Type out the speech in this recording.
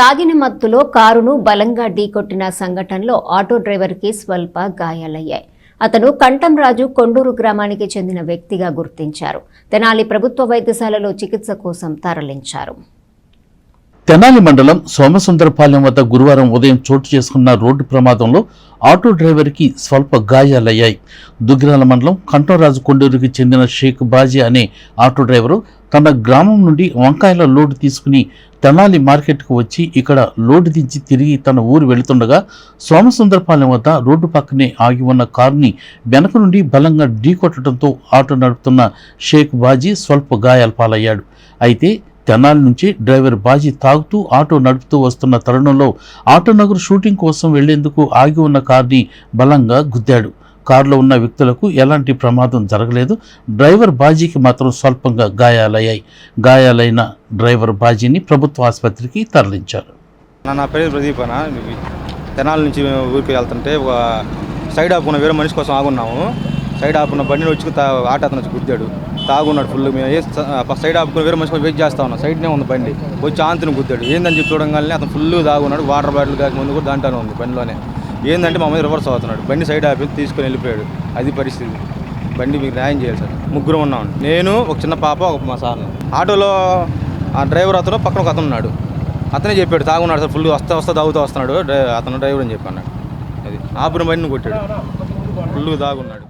తాగిన మత్తులో కారును బలంగా ఢీకొట్టిన సంఘటనలో ఆటో డ్రైవర్కి స్వల్ప గాయాలయ్యాయి. అతను కంటంరాజు కొండూరు గ్రామానికి చెందిన వ్యక్తిగా గుర్తించారు. తెనాలి ప్రభుత్వ వైద్యశాలలో చికిత్స కోసం తరలించారు. తెనాలి మండలం సోమసుందరపాలెం వద్ద గురువారం ఉదయం చోటు చేసుకున్న రోడ్డు ప్రమాదంలో ఆటో డ్రైవర్కి స్వల్ప గాయాలయ్యాయి. దుగ్గిరాల మండలం కంఠంరాజు కొండూరుకి చెందిన షేక్ బాజీ అనే ఆటో డ్రైవరు తన గ్రామం నుండి వంకాయల లోడు తీసుకుని తెనాలి మార్కెట్కు వచ్చి ఇక్కడ లోడు దించి తిరిగి తన ఊరు వెళుతుండగా సోమసుందరపాలెం వద్ద రోడ్డు పక్కనే ఆగి ఉన్న కారుని వెనక నుండి బలంగా ఢీకొట్టడంతో ఆటో నడుపుతున్న షేక్ బాజీ స్వల్ప గాయాల పాలయ్యాడు. అయితే తెనాలి నుంచి డ్రైవర్ బాజీ తాగుతూ ఆటో నడుపుతూ వస్తున్న తరుణంలో ఆటో నగర్ షూటింగ్ కోసం వెళ్ళేందుకు ఆగి ఉన్న కార్ని బలంగా గుద్దాడు. కారులో ఉన్న వ్యక్తులకు ఎలాంటి ప్రమాదం జరగలేదు. డ్రైవర్ బాజీకి మాత్రం స్వల్పంగా గాయాలయ్యాయి. గాయాలైన డ్రైవర్ బాజీని ప్రభుత్వ ఆసుపత్రికి తరలించారు. నా నా పేరు ప్రదీప్ అన్న తెనాల నుంచి ఊరికి వెళ్తుంటే ఒక సైడ్ ఆపుకున్న వేరే మనిషి కోసం ఆగున్నాము. సైడ్ ఆపుకున్న బండిని వచ్చి ఆట అతను వచ్చి గుద్దాడు. తాగున్నాడు ఫుల్ మేము సైడ్ ఆపుకున్న వేరే మనిషి వెయిట్ చేస్తా ఉన్నాం. సైడ్నే ఉంది బండి. వచ్చి ఆంతిని గుద్దాడు. ఏందని చెప్పి చూడంగానే అతను ఫుల్ తాగున్నాడు. వాటర్ బాటిల్ కాక ముందు కూడా దాంట్లోనే ఉంది బండిలోనే. ఏంటంటే మా మీద రివర్స్ అవుతున్నాడు. బండి సైడ్ ఆపి తీసుకొని వెళ్ళిపోయాడు. అది పరిస్థితి. బండి మీకు న్యాయం చేయాలి సార్. ముగ్గురు ఉన్నాం. నేను ఒక చిన్న పాప ఒక మా సార్ ఆటోలో ఆ డ్రైవర్ అతను పక్కన ఒక అతను ఉన్నాడు. అతనే చెప్పాడు తాగున్నాడు సార్ ఫుల్ వస్తా వస్తా తాగుతూ వస్తున్నాడు. అతను డ్రైవర్ అని చెప్పి అన్నాడు. అది. ఆపున బండిని కొట్టాడు. ఫుల్ తాగున్నాడు.